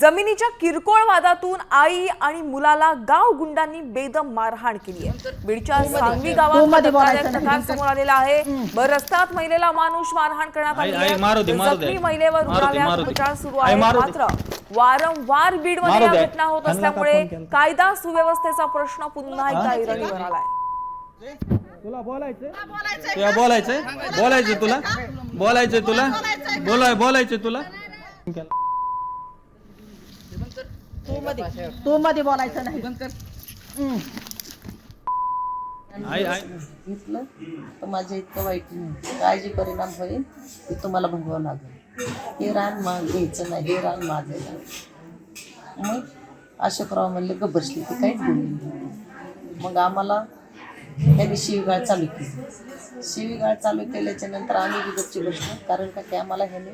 जमिनीच्या किरकोळ वादातून आई आणि मुलाला गाव गुंडांनी बेदम मारहाण केली आहे. बीडच्या सांगवी गावात हा बोलायचं. प्रकार समोर आलेला आहे. रस्त्यात महिलेला मानुष मारहाण करण्यात आली आहे. जखमी महिलेवर रुग्णालयात. उपचार सुरू आहे. मात्र वारंवार बीडमध्ये या. घटना होत असल्यामुळे? कायदा सुव्यवस्थेचा प्रश्न पुन्हा एकदा ऐरणीवर आलाय तुला बोलायचंय? तुला बोलायचंय? बोलायचंय तुला? बोलायचंय तुला? बोलाय बोलायचंय तुला? तू मध्ये तू मध्ये बोलायचं नाही. हम्म. आई आई. घेतलं तर माझ्या इतकं वाईट नाही. काय जे परिणाम होईल ते तुम्हाला भोगावं लागेल. हे रान मा घ्यायचं नाही हे रान माझं आहे. मग अशोकराव म्हणले ग बसली ती काहीच बोलली नाही. मग आम्हाला त्यांनी शिवीगाळ चालू केली. शिवीगाळ चालू केल्याच्यानंतर आम्ही बी गच्ची बसलो कारण का ते आम्हाला ह्याने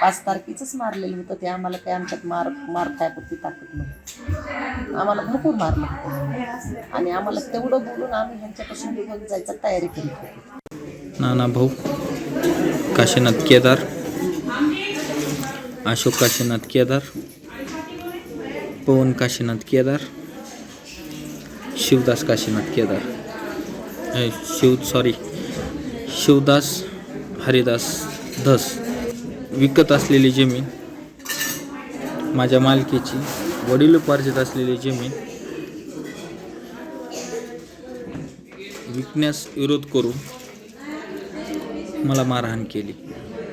पाच तारखेचंच मारलेलं होतं. ते आम्हाला काही आमच्यात मार मार खायपुरती ताकद नव्हती. आम्हाला भरपूर मारलं होतं आणि आम्हाला तेवढं बोलून आम्ही ह्यांच्यापासून निघून जायचा तयारी करीत होतो. नाना भाऊ काशीनाथ केदार अशोक काशीनाथ केदार पवन काशीनाथ केदार शिवदास काशीनाथ केदार. शिव सॉरी शिवदास हरिदास धस विकत असलेली जमीन माझ्या मालकीची वडिलोपार्जित असलेली जमीन विकण्यास विरोध करून मला मारहाण केली.